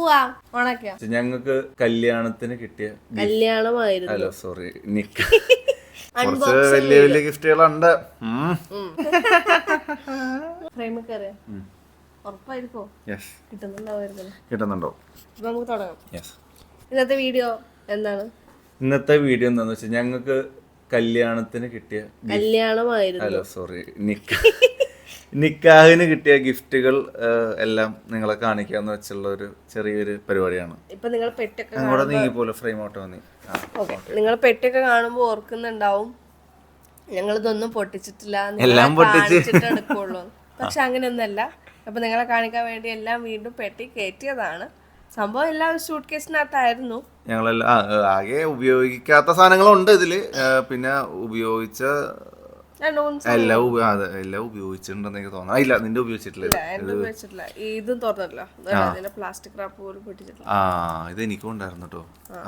പോവാ. ഓണൊക്കെയാ ഞങ്ങൾക്ക് കല്യാണത്തിന് കിട്ടിയ കല്യാണമായിരുന്നു. ഹലോ സോറി നിക്ക്. കുറച്ച് വലിയ വലിയ ഗിഫ്റ്റുകളുണ്ട്. കയറിയ ഉറപ്പായിരിക്കോ യെസ് കിട്ടുന്നുണ്ടാവുമായിരുന്നല്ലോ കിട്ടുന്നുണ്ടോ? നമുക്ക് തുടങ്ങാം. ഇന്നത്തെ വീഡിയോ എന്താണ്? ഇന്നത്തെ വീഡിയോ എന്താണെന്ന് വെച്ചാൽ ഞങ്ങൾക്ക് കല്യാണത്തിന് കിട്ടിയ കല്യാണമായിരുന്നു. ഹലോ സോറി നിക്ക്. നിക്കാഹിന് കിട്ടിയ ഗിഫ്റ്റുകൾ എല്ലാം നിങ്ങളെ കാണിക്കാന്ന് വെച്ചുള്ള ഒരു ചെറിയൊരു പരിപാടിയാണ്. ഇപ്പൊ നിങ്ങൾ പെട്ടൊക്കെ അങ്ങോട്ട് നീങ്ങി പോലെ ഫ്രെയിം ഔട്ട് വന്നി നിങ്ങൾ പെട്ടൊക്കെ കാണുമ്പോ ഓർക്കുന്നുണ്ടാവും ഞങ്ങൾ ഇതൊന്നും പൊട്ടിച്ചിട്ടില്ല എല്ലാം പൊട്ടിച്ചിട്ടെടുക്കുള്ളൂ പക്ഷെ അങ്ങനെയൊന്നല്ല. അപ്പൊ നിങ്ങളെ കാണിക്കാൻ വേണ്ടി എല്ലാം വീണ്ടും പെട്ടി കയറ്റിയതാണ്. സംഭവം എല്ലാം ഷൂട്ട് കേസിനകത്തായിരുന്നു ഞങ്ങളെല്ലാം ആകെ ഉപയോഗിക്കാത്ത സാധനങ്ങളുണ്ട് ഇതിൽ. പിന്നെ ഉപയോഗിച്ച എല്ലാം എല്ലാം ഉപയോഗിച്ചിട്ടുണ്ടെന്ന് എനിക്ക് തോന്നുന്നു. ഇല്ല നിന്റെ ഉപയോഗിച്ചിട്ടില്ല ഇത്. തുറന്നല്ലോ. പ്ലാസ്റ്റിക് റാപ്പ് പോലും പൊട്ടിച്ചിട്ടില്ല. ആ ഇത് എനിക്കും ഉണ്ടായിരുന്നു കേട്ടോ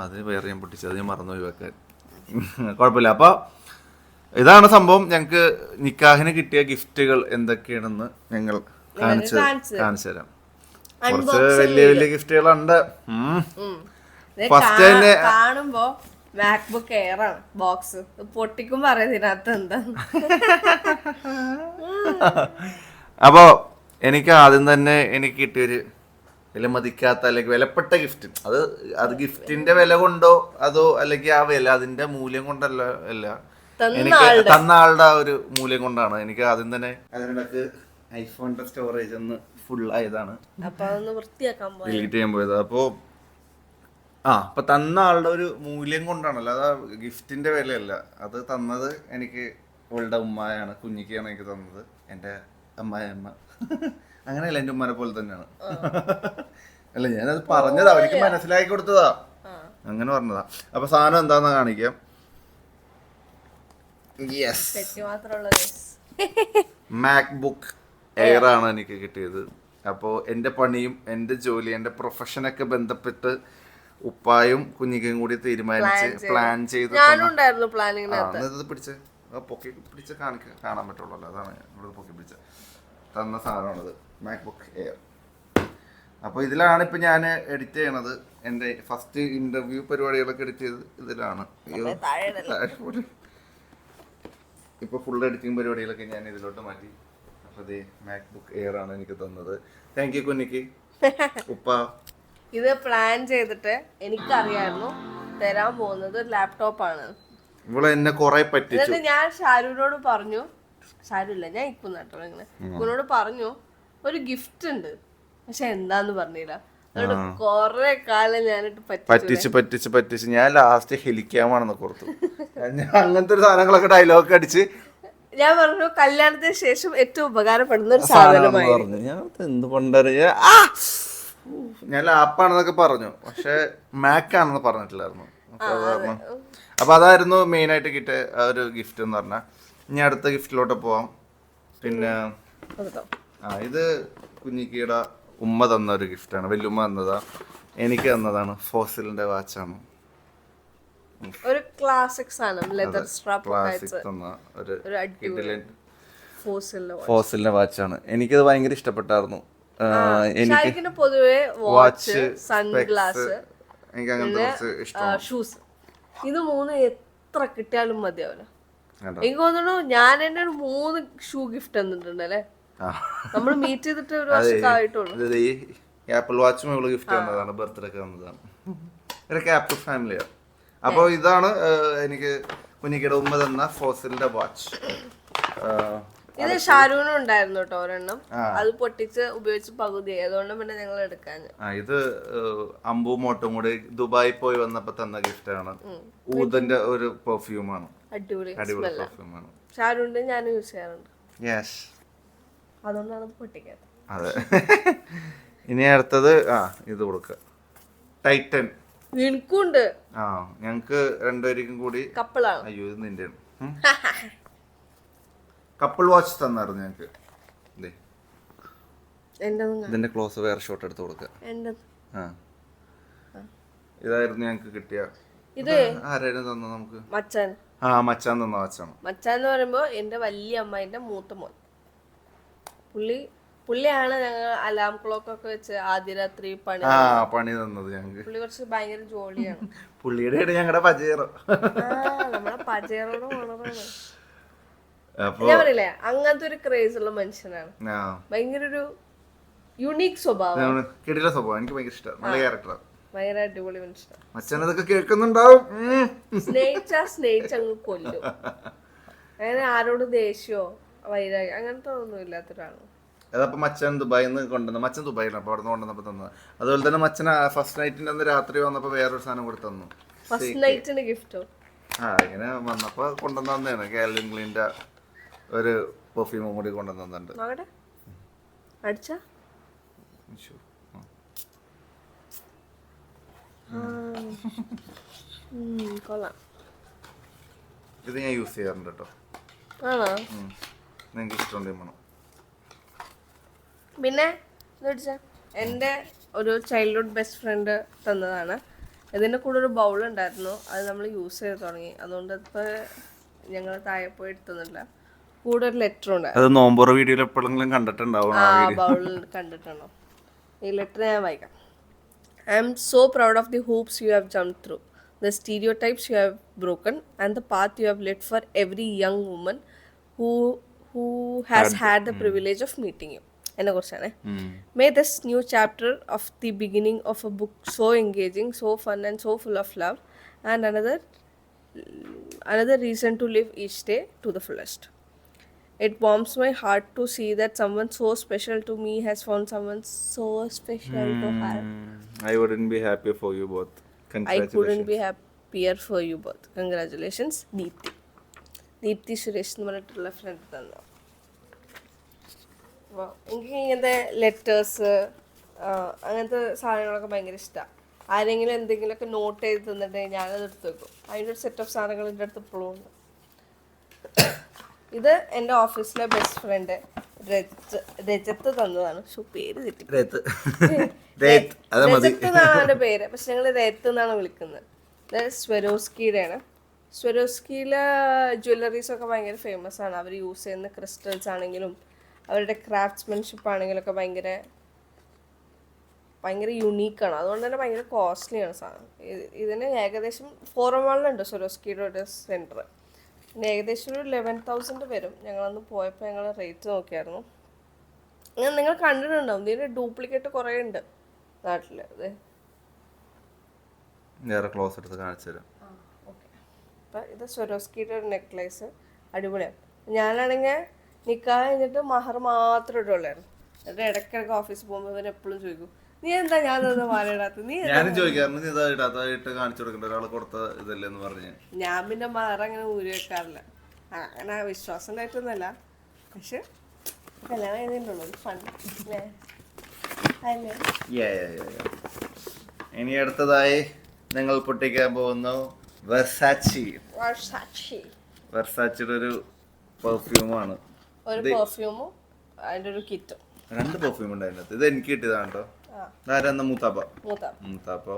അത് വേറെ ഞാൻ പൊട്ടിച്ചത് അത് ഞാൻ മറന്നു വെക്കാൻ. കുഴപ്പമില്ല. അപ്പൊ ഇതാണ് സംഭവം. ഞങ്ങൾക്ക് നിക്കാഹിന് കിട്ടിയ ഗിഫ്റ്റുകൾ എന്തൊക്കെയാണെന്ന് ഞങ്ങൾ കാണിച്ചു കാണിച്ചു തരാം. കുറച്ച് വലിയ വലിയ ഗിഫ്റ്റുകളുണ്ട്. ഫസ്റ്റ് തന്നെ കാണുമ്പോ മാക്ബുക്ക് എയർ ആണ് ബോക്സ് പൊട്ടിക്കും പറയുന്നത് ഇതിനകത്ത് എന്താ. അപ്പോ എനിക്ക് ആദ്യം തന്നെ എനിക്ക് കിട്ടിയൊരു വില മതിക്കാത്ത അല്ലെങ്കിൽ വിലപ്പെട്ട ഗിഫ്റ്റ് അത് അത് ഗിഫ്റ്റിന്റെ വില കൊണ്ടോ അതോ അല്ലെങ്കിൽ ആ വില അതിന്റെ മൂല്യം കൊണ്ടല്ല അല്ല. എനിക്ക് തന്ന ആളുടെ ആ ഒരു മൂല്യം കൊണ്ടാണ്. എനിക്ക് ആദ്യം തന്നെ അതിനിടക്ക് ഐഫോണിന്റെ സ്റ്റോറേജ് ഒന്ന് ഫുൾ ആയതാണ്. ഡിലീറ്റ് ചെയ്യാൻ പോയത്. അപ്പോ ആ അപ്പൊ തന്ന ആളുടെ ഒരു മൂല്യം കൊണ്ടാണല്ലോ. അത് ഗിഫ്റ്റിന്റെ വിലയല്ല. അത് തന്നത് എനിക്ക് അവളുടെ ഉമ്മയാണ് കുഞ്ഞിക്കാണ് എനിക്ക് തന്നത്. എന്റെ അമ്മായമ്മ അങ്ങനെയല്ല എന്റെ ഉമ്മനെ പോലെ തന്നെയാണ്. അല്ല ഞാനത് പറഞ്ഞതാ. അവർക്ക് മനസ്സിലാക്കി കൊടുത്തതാ. അങ്ങനെ പറഞ്ഞതാ. അപ്പൊ സാധനം എന്താന്ന് കാണിക്കാം. യെസ് മാക്ബുക്ക് എയർ ആണ് എനിക്ക് കിട്ടിയത്. അപ്പോൾ എന്റെ പണിയും എന്റെ ജോലി എന്റെ പ്രൊഫഷനൊക്കെ ബന്ധപ്പെട്ട് ഉപ്പായും കുഞ്ഞിക്കും കൂടി തീരുമാനിച്ച് പ്ലാൻ ചെയ്ത്. ഇത് പിടിച്ച് പൊക്കി പിടിച്ച് കാണിക്ക കാണാൻ പറ്റുള്ളൂ അതാണ് ഇവിടെ പൊക്കി പിടിച്ച തന്ന സാധനമാണിത്. മാക്ബുക്ക് എയർ അപ്പോൾ ഇതിലാണ് ഇപ്പം ഞാൻ എഡിറ്റ് ചെയ്യണത്. എന്റെ ഫസ്റ്റ് ഇന്റർവ്യൂ പരിപാടികളൊക്കെ എഡിറ്റ് ചെയ്ത് ഇതിലാണ്. അയ്യോ, താഴെ താഴെ പോരെ. ഇപ്പൊ ഫുൾ എഡിറ്റിംഗ് പരിപാടികളൊക്കെ ഞാൻ ഇതിലോട്ട് മാറ്റി. അപ്പോൾ ഇത് മാക്ബുക്ക് എയർ ആണ് എനിക്ക് തന്നത്. Thank you കുഞ്ഞിക്ക്. ഉപ്പ ഇത് പ്ലാൻ ചെയ്തിട്ട് എനിക്കറിയായിരുന്നു തരാൻ പോകുന്നത് ഒരു ലാപ്ടോപ്പാണ് ഇവളെ എന്നെ കുറെ പറ്റിച്ചു. എന്നിട്ട് ഞാൻ ഷാരുവിനോട് പറഞ്ഞു ഷാരൂല്ല ഞാൻ ഇപ്പം നട്ടോ ഇങ്ങനെ. ഇവനോട് പറഞ്ഞു ഒരു ഗിഫ്റ്റ് ഉണ്ട്. പക്ഷെ എന്താന്ന് പറഞ്ഞില്ല. അതുകൊണ്ട് കൊറേ കാലം ഞാനിട്ട് പറ്റി പറ്റിച്ച് പറ്റിച്ച് പറ്റിച്ച്. ഞാൻ ലാസ്റ്റ് ഹെലിക്കാമാണെന്ന് കൊടുത്തു ഞാൻ അങ്ങനത്തെ ഒരു സാധനങ്ങളൊക്കെ ഡയലോഗ് അടിച്ച് ഞാൻ പറഞ്ഞു കല്യാണത്തിന് ശേഷം ഏറ്റവും ഉപകാരപ്പെടുന്ന ഒരു സാധനമാണെന്ന് സാധനമായി. പറഞ്ഞു. ഞാൻ ഇത് എന്ത് പണ്ടറിയ? ഞാൻ ലാപ്പാണെന്നൊക്കെ പറഞ്ഞു. പക്ഷെ മാക് ആണെന്ന് പറഞ്ഞിട്ടില്ലായിരുന്നു. അപ്പൊ അതായിരുന്നു മെയിൻ ആയിട്ട് കിട്ടിയ ആ ഒരു ഗിഫ്റ്റ് എന്ന് പറഞ്ഞാൽ ഇനി അടുത്ത ഗിഫ്റ്റിലോട്ട് പോവാം. പിന്നെ. ആ ഇത് കുഞ്ഞിക്കിയുടെ ഉമ്മ തന്ന ഒരു ഗിഫ്റ്റാണ് വല്യുമ്മ തന്നതാ. എനിക്ക് തന്നതാണ്. ഫോസിലിന്റെ വാച്ചാണ്. ഒരു ക്ലാസിക് സാധനം ലെതർ സ്ട്രാപ്പ് ക്ലാസിക് തന്ന ഒരു ഫോസിലിന്റെ വാച്ചാണ്. എനിക്കത് ഭയങ്കര ഇഷ്ടപ്പെട്ടായിരുന്നു. എനിക്ക് പൊതുവെ വാച്ച് സൺഗ്ലാസ് എനിക്ക് അങ്ങനത്തെ ഷൂസ്. ഇത് മൂന്ന് എത്ര കിട്ടിയാലും മതിയാവില്ല? എനിക്ക് തോന്നുന്നു ഞാൻ എന്നെ ഒരു മൂന്ന് ഷൂ ഗിഫ്റ്റ് തന്നിട്ടുണ്ട് അല്ലേ? നമ്മൾ മീറ്റ് ചെയ്തിട്ട് ഒരു ഈ ആപ്പിൾ വാച്ചും ഇവൾ ഗിഫ്റ്റ് തന്നതാണ് ബർത്ത്ഡേക്ക് തന്നതാണ്. ഇവരൊക്കെ ആപ്പിൾ ഫാമിലിയാണ് അപ്പോൾ ഇതാണ് എനിക്ക് കുഞ്ഞിക്കയുടെ ഉമ്മ തന്ന ഫോസിലിന്റെ വാച്ച്. ഇത് ഷാരൂണും ഉണ്ടായിരുന്നു കേട്ടോ ഒരെണ്ണം. അത് പൊട്ടിച്ച് ഉപയോഗിച്ച് പകുതി. അതുകൊണ്ട് പിന്നെ ഞങ്ങൾ എടുക്കാൻ ആ ഇത് അമ്പു മോട്ടും കൂടി ദുബായി പോയി വന്നപ്പോ തന്ന ഗിഫ്റ്റ് ആണ്. ഊതന്റെ ഒരു പെർഫ്യൂമാണ് അടിപൊളി അടിപൊളി പെർഫ്യൂമാണ് ഷാരൂന്റെ ഞാൻ യൂസ് ചെയ്യാറുണ്ട്. യെസ് അതുകൊണ്ടാണ് അത് പൊട്ടിക്കാത്തത്. അതെ. ഇനി അടുത്തത് ആ ഇത് കൊടുക്കുക ടൈറ്റൻ എനിക്കുണ്ട്. ആ ഞങ്ങക്ക് രണ്ടുപേർക്കും കൂടി കപ്പിളാണ്. അയ്യോ ഇത് നിന്റെ കപ്പിൾ വാച്ച് തന്നായിരുന്നു എന്റെ ഇതിന്റെ ക്ലോസ് വേറെ ഷോട്ട് എടുത്ത് കൊടുക്കുക ആ. ഇതായിരുന്നു ഞങ്ങക്ക് കിട്ടിയ. ഇത് ആരായിരുന്നു തന്നു നമുക്ക്? മച്ചാൻ. ആ മച്ചാൻ തന്ന മച്ചാണ് മച്ചാൻ എന്ന് പറയുമ്പോ എന്റെ വലിയ അമ്മായിന്റെ മൂത്ത മോൻ. പുള്ളി പുള്ളിയാണ് ഞങ്ങൾ അലാം ക്ലോക്ക് ഒക്കെ വെച്ച് ആദ്യ രാത്രി പണി ആ പണി തന്നത് ഞങ്ങൾക്ക് പുള്ളി കുറച്ച് ഭയങ്കര ജോലിയാണ് പുള്ളിയുടെ ഞങ്ങളുടെ പചേറോ ആ നമ്മളെ പജയറോട് ഓണറാണ് അപ്പൊ ഞാൻ പറയില്ലേ അങ്ങനത്തെ ഒരു ക്രേസ് ഉള്ള മനുഷ്യനാണ്. ഭയങ്കര ഒരു യുണീക് സ്വഭാവം. കിടില സ്വഭാവം. എനിക്ക് ഭയങ്കര ഇഷ്ടമാണ് നല്ല ക്യാരക്ടറാണ് ഭയങ്കര അടിപൊളി മനുഷ്യനാണ് മച്ചാൻ അതൊക്കെ കേൾക്കുന്നുണ്ടാവും. സ്നേഹിച്ചാ സ്നേഹിച്ച് അങ്ങ് കൊല്ലു. അങ്ങനെ ആരോട് ദേഷ്യമോ വൈരാഗ്യം അങ്ങനത്തെ ഒന്നും ഇല്ലാത്തൊരാളാണ്. അതപ്പോ മച്ചൻ ദുബായിൽ നിന്ന് കൊണ്ടുവന്ന മച്ചൻ ദുബായിലാണ് അപ്പൊ അവിടെ നിന്ന് കൊണ്ടുവന്നപ്പോ തന്നത്. അതുപോലെ തന്നെ മച്ചൻ ഫസ്റ്റ് നൈറ്റിന്റെ അന്ന് രാത്രി വന്നപ്പോ വേറൊരു സാധനം കൂടി തന്നു. ഫസ്റ്റ് നൈറ്റിന് ഗിഫ്റ്റോ ആ ഇങ്ങനെ വന്നപ്പോ കൊണ്ടുവന്നതാണ് കേരള ക്ലീന്റെ ഒരു പെർഫ്യൂമും കൂടി നോക്കട്ടെ അടിച്ചാ? കൊള്ളാം. ഇത് ഞാൻ യൂസ് ചെയ്യാറുണ്ട് കേട്ടോ. ആണോ? നിങ്ങൾക്ക് ഇഷ്ടമുണ്ടെങ്കിൽ വേണം. പിന്നെ എന്റെ എന്റെ ഒരു ചൈൽഡ്ഹുഡ് ബെസ്റ്റ് ഫ്രണ്ട് തന്നതാണ്. ഇതിന്റെ കൂടെ ഒരു ബൗൾ ഉണ്ടായിരുന്നു. അത് നമ്മൾ യൂസ് ചെയ്ത് തുടങ്ങി. അതുകൊണ്ട് ഇപ്പോൾ ഞങ്ങൾ താഴെ പോയി എടുത്തൊന്നുമില്ല കൂടെ ഒരു ലെറ്റർ ഉണ്ട്. അത് നോമ്പോറ വീഡിയോയിൽ എപ്പോഴെങ്കിലും കണ്ടിട്ടുണ്ടാവും ആ കണ്ടിട്ടുണ്ടോ ഈ ലെറ്റർ ഞാൻ വായിക്കാം. I'm so proud of the hoops you have jump through the stereotypes you have broken and the path you have let for every young woman who who has had the privilege of meeting you എന്നെ കുറിച്ചാണ്. May this new chapter of the beginning of a book so engaging, so fun, and so full of love, and another another reason to live each day to the fullest. It warms my heart to see that someone so special to me has found someone so special to her. I wouldn't be happy for you both I couldn't be happier for you both. Congratulations, Deepthi Deepthi Suresh എന്ന് പറഞ്ഞിട്ടുള്ള front തന്നു അപ്പോൾ എനിക്ക് ഇങ്ങനത്തെ letters അങ്ങനത്തെ സാധനങ്ങളൊക്കെ ഭയങ്കര ഇഷ്ടമാണ് ആരെങ്കിലും എന്തെങ്കിലുമൊക്കെ നോട്ട് ചെയ്ത് തന്നിട്ടുണ്ടെങ്കിൽ ഞാനത് എടുത്ത് വെക്കും. അതിന്റെ ഒരു സെറ്റ് ഓഫ് സാധനങ്ങൾ എന്റെ അടുത്ത് ഇപ്പോഴും ഉണ്ട്. ഇത് എന്റെ ഓഫീസിലെ ബെസ്റ്റ് ഫ്രണ്ട് രജ രജത്ത് തന്നതാണ്. പേര് തെറ്റി. രജത്ത് എന്നാണ് പേര്. പക്ഷെ ഞങ്ങൾ രജത്ത് എന്നാണ് വിളിക്കുന്നത്. ഇത് സ്വരോസ്കിയുടെയാണ്. സ്വരോസ്കിയിലെ ജ്വല്ലറീസ് ഒക്കെ ഭയങ്കര ഫേമസ് ആണ്. അവർ യൂസ് ചെയ്യുന്ന ക്രിസ്റ്റൽസ് ആണെങ്കിലും അവരുടെ ക്രാഫ്റ്റ്സ്മാൻഷിപ്പ് ആണെങ്കിലും ഒക്കെ ഭയങ്കര ഭയങ്കര യുണീക്കാണ് അതുകൊണ്ട് തന്നെ ഭയങ്കര കോസ്റ്റ്ലിയാണ് സാധനം ഇത് ഇതിന് ഏകദേശം ഫോറം വാളിലുണ്ട് സ്വരോസ്കിയുടെ ഒരു സെന്റർ പിന്നെ ഏകദേശം ഒരു ലെവൻ തൗസൻഡ് വരും. ഞങ്ങളന്ന് പോയപ്പോൾ ഞങ്ങൾ റേറ്റ് നോക്കിയായിരുന്നു. ഞാൻ നിങ്ങൾ കണ്ടിട്ടുണ്ടാവും. ഇതിന്റെ ഡ്യൂപ്ലിക്കേറ്റ് കുറേ ഉണ്ട് നാട്ടിൽ അതെ. വേറെ ക്ലോസ് എടുത്ത് കാണിച്ചു തരാം. അപ്പം ഇത് സ്വരോസ്കിയുടെ ഒരു നെക്ലേസ് അടിപൊളിയാണ്. ഞാനാണെങ്കിൽ നിൽക്കാൻ കഴിഞ്ഞിട്ട് മഹർ മാത്രം ഇടുള്ളായിരുന്നു. എന്നിട്ട് ഇടയ്ക്കിടയ്ക്ക് ഓഫീസിൽ പോകുമ്പോൾ ഇവൻ എപ്പോഴും ചോദിക്കും നീ എന്താ ഞാൻ തന്നെ മാല ഇടാത്ത നീ എന്താ-" ഞാനും ചോദിക്കാറുണ്ട് നീ ഇതാ ഇടാത്തായിട്ട് കാണിച്ചു കൊടുക്കണ്ട ഒരാൾ കൊടുത്ത ഇതല്ലേ എന്ന് പറഞ്ഞ്. ഞാൻ പിന്നെ മാറ അങ്ങനെ ഊരി വെക്കാറില്ല. അങ്ങനെ വിശ്വാസം ഉണ്ടായിട്ടൊന്നുമല്ല പക്ഷെ കല്യാണം കഴിഞ്ഞിട്ടുള്ളൂ ഫൺ അല്ലേ അല്ലേ? Yeah, yeah, yeah, yeah. ഇനി അടുത്തതായി നിങ്ങൾ പൊട്ടിക്കാൻ പോകുന്നു വെർസാച്ചി വർഷാക്ഷി വെർസാച്ചിയുടെ ഒരു പെർഫ്യൂമാണ് ഒരു പെർഫ്യൂമും അതിന്റെ ഒരു കിറ്റും രണ്ട് പെർഫ്യൂം ഉണ്ട് അതിനകത്ത്. ഇത് എനിക്ക് കിട്ടിയതാണ് കേട്ടോ. ആരാന്ന? മൂത്താപ്പ. മൂത്താപ്പ.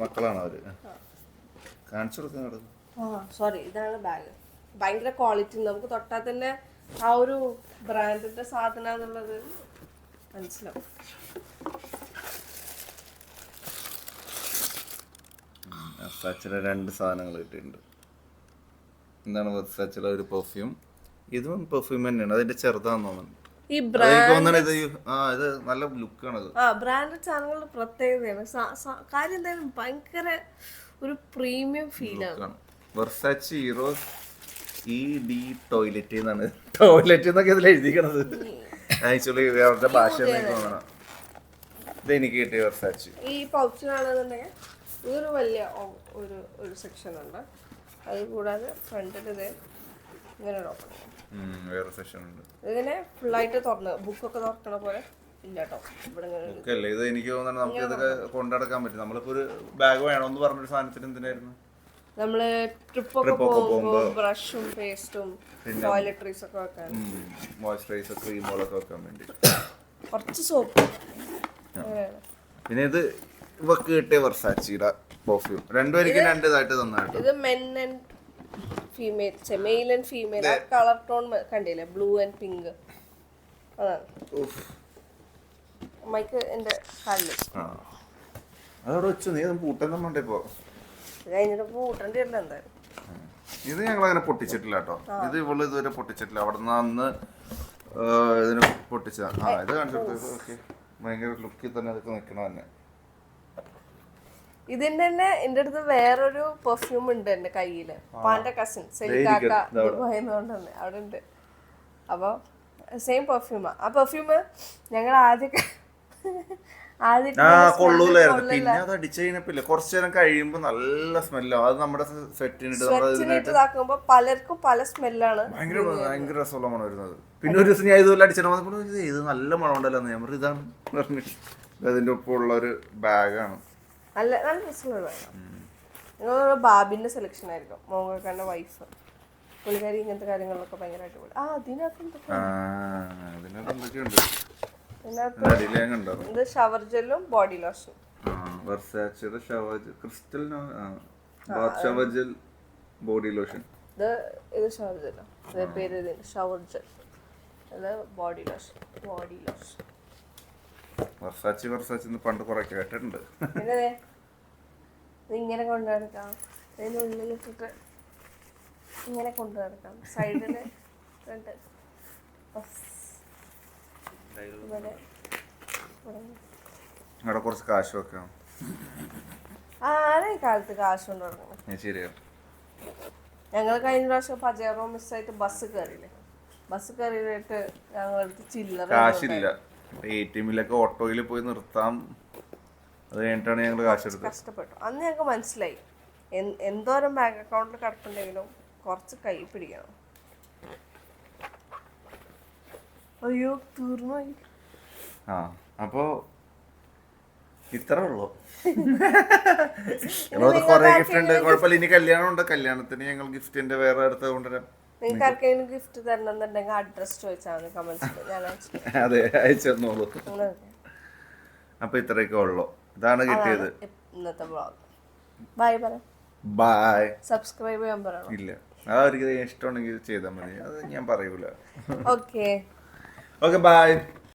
മക്കളാണ് അവർ? കാണിച്ചു കൊടുക്കുന്നത് ആ സോറി ഇതാണ് ബാഗ് ഭയങ്കര ക്വാളിറ്റി നമുക്ക് തൊട്ടാൽ തന്നെ ആ ഒരു ബ്രാൻഡിന്റെ സാധനം എന്നുള്ളത് മനസ്സിലാവും രണ്ട് സാധനങ്ങൾ കിട്ടിയിട്ടുണ്ട്. എന്താണ് ഒരു പെർഫ്യൂം ഇതും പെർഫ്യൂം തന്നെയാണ്. അതിന്റെ ചെറുതാന്ന് തോന്നുന്നു. ഈ ബ്രാൻഡ് ആ ഇത് നല്ല ലുക്കാണ് ആ ബ്രാൻഡഡ് സാധനങ്ങളുടെ പ്രത്യേകതയാണ്. കാര്യം എന്തായാലും ഭയങ്കര ഒരു പ്രീമിയം ഫീലാണ് Versace Eros E D toilet എന്നാണ് ടോയ്ലറ്റ് എന്നൊക്കെ ഇതിൽ എഴുതിക്കണത്. ആക്ച്വലി അവരുടെ ഭാഷ തോന്നണം. ഇത് എനിക്ക് കിട്ടിയ വെർസാച്ച് ഈ പൗച്ചിനാണെന്നുണ്ടെങ്കിൽ ഇതൊരു വലിയ ഒരു ഒരു സെക്ഷൻ ഉണ്ട്. അത് കൂടാതെ ഫ്രണ്ടിൽ ഇത് ഇങ്ങനെ ഉം, വേറെ സെഷൻ ഉണ്ട്. ഇതിനെ ഫുള്ളായിട്ട് തുറന്ന് ബുക്കൊക്കെ തുറക്കണ പോലെ ഇല്ല കേട്ടോ ഇവിടെ ഇങ്ങനെ അല്ലേ? ഇത് എനിക്ക് തോന്നുന്നത് നമുക്ക് ഇതൊക്കെ കൊണ്ടടക്കാൻ പറ്റും. നമ്മളിപ്പോ ഒരു ബാഗ് വേണമെന്ന് പറഞ്ഞൊരു സാധനത്തിന് എന്തിനായിരുന്നു? നമ്മൾ ട്രിപ്പൊക്കെ Trip ഒക്കെ പോകുമ്പോ ബ്രഷും പേസ്റ്റും ടോയ്ലറ്ററീസ് ഒക്കെ വെക്കാൻ. മോയ്സ്ചറൈസർ ക്രീമുകളൊക്കെ വെക്കാൻ വേണ്ടി. കുറച്ച് സോപ്പ് പിന്നെ ഇത് ഇവക്ക് കിട്ടിയ വെർസാച്ചിയുടെ പെർഫ്യൂം രണ്ടുപേർക്ക് രണ്ട് ഇതായിട്ട് തന്നാട്ടോ ഇത് men and female male and female ആ കളർ ടോൺ കണ്ടില്ലേ? ബ്ലൂ ആൻഡ് പിങ്ക് അതാണ്. അമ്മയ്ക്ക് എന്റെ കല്ല്. അതവിടെ വെച്ചു നീ പൂട്ടെന്നും വേണ്ട ഇപ്പോ. കഴിഞ്ഞിട്ട് പൂട്ടേണ്ടി എന്തായാലും. ഇത് ഞങ്ങൾ അങ്ങനെ പൊട്ടിച്ചിട്ടില്ല കേട്ടോ. ഇത് ഇവൾ ഇതുവരെ പൊട്ടിച്ചിട്ടില്ല. അവിടെ നിന്ന് അന്ന് ഇതിന് പൊട്ടിച്ച ആ ഇത് കാണിച്ചു ഭയങ്കര ലുക്കിൽ തന്നെ അതൊക്കെ നിൽക്കണം തന്നെ. ഇതിന്റെ തന്നെ എന്റെ അടുത്ത് വേറൊരു പെർഫ്യൂം ഉണ്ട് എന്റെ കയ്യിൽ. പാന്റെ കസിൻ സെലിക്കാക്ക തന്നെ അവിടെ. ഉണ്ട്. അപ്പൊ സെയിം പെർഫ്യൂമാ ആ. പെർഫ്യൂം ഞങ്ങൾ ആദ്യമൊക്കെ ആദ്യം ആ കൊള്ളൂലായിരുന്നു. പിന്നെ അത് അടിച്ചു കഴിഞ്ഞപ്പില്ല. കുറച്ചു നേരം കഴിയുമ്പോ നല്ല സ്മെല്ലോ അത് നമ്മുടെ സെറ്റിനിട്ട് ഇതാക്കുമ്പോ പലർക്കും പല സ്മെല്ലാണ് ഭയങ്കര ഭയങ്കര രസമുള്ള മണം വരുന്നത്. പിന്നെ ഒരു ദിവസം ഞാൻ ഇതുപോലെ അടിച്ചിട്ട് ഇത് ഇത് നല്ല മണം ഉണ്ടല്ലോ ഞാൻ പറഞ്ഞു. ഇതാണ് പറഞ്ഞു. അതിന്റെ ഒപ്പമുള്ള ഒരു ബാഗാണ് നല്ല നല്ല രസമുള്ള ബാബിന്റെ സെലക്ഷൻ ആയിരിക്കും. മോങ്ങക്കാന്റെ വൈഫ് പുള്ളിക്കാരി ഇങ്ങനത്തെ കാര്യങ്ങളിലൊക്കെ ഭയങ്കരമായിട്ട് പോലും. ആ അതിനകത്ത് ഇത് ഷവർ ജെല്ലും body ലോഷും crystal shower gel body lotion ഇത് ഇത് ഷവർ ജെല്ലോ പേര് shower gel body lotion body lotion Versace Versace പണ്ട് കുറെ കേട്ടിട്ടുണ്ട്. ഇങ്ങനെ കൊണ്ടു നടക്കാം ഇതിന്റെ ഉള്ളിലിട്ടിട്ട് ഇങ്ങനെ കൊണ്ടു നടക്കാം സൈഡിൽ രണ്ട് ഇങ്ങനെ ഇവിടെ. കുറച്ച് കാശ് വെക്കാം ആരെ കാലത്ത് കാശ് കൊണ്ട് ഞാൻ ശരിയാ. ഞങ്ങൾ കഴിഞ്ഞ പ്രാവശ്യം പജേറോ മിസ്സായിട്ട് ബസ് കയറിയില്ലേ ബസ് കയറിയിട്ട് ഞങ്ങളടുത്ത് ചില്ലറ കാശില്ല. എ ടി എമ്മിലൊക്കെ ഓട്ടോയിൽ പോയി നിർത്താം. അത് കഴിഞ്ഞിട്ടാണ് ഞങ്ങൾ കാശ് കഷ്ടപ്പെട്ടു. അന്ന് ഞങ്ങൾക്ക് മനസ്സിലായി. എന്തോരം ബാങ്ക് അക്കൗണ്ടിൽ കിടപ്പുണ്ടെങ്കിലും കുറച്ച് കൈ പിടിക്കണം. അയ്യോ തീർന്നു. ആ അപ്പോ ഇത്രേ ഉള്ളൂ. കൊറേ ഗിഫ്റ്റ് ഉണ്ട്. കുഴപ്പമില്ല. ഇനി കല്യാണം ഉണ്ട്. കല്യാണത്തിന് ഞങ്ങൾ ഗിഫ്റ്റിന്റെ വേറെ അടുത്ത് കൊണ്ടുവരാം. നിങ്ങൾക്ക് ആർക്കെങ്കിലും ഗിഫ്റ്റ് തരണമെന്നുണ്ടെങ്കിൽ അഡ്രസ് ചോദിച്ചാൽ മതി. കമന്റ്സ് ഞാൻ അതെ അയച്ചു തന്നോളൂ. അപ്പൊ ഇത്രയൊക്കെ ഉള്ളു. ഇതാണ് കിട്ടിയത്. ഇന്നത്തെ ബ്ലോഗ് ബൈ പറ. ബൈ സബ്സ്ക്രൈബ് ചെയ്യാൻ പറയണം ഇല്ല. ഒരു ഇഷ്ടമുണ്ടെങ്കിൽ ചെയ്താൽ മതി. അത് ഞാൻ പറയൂല. Okay okay bye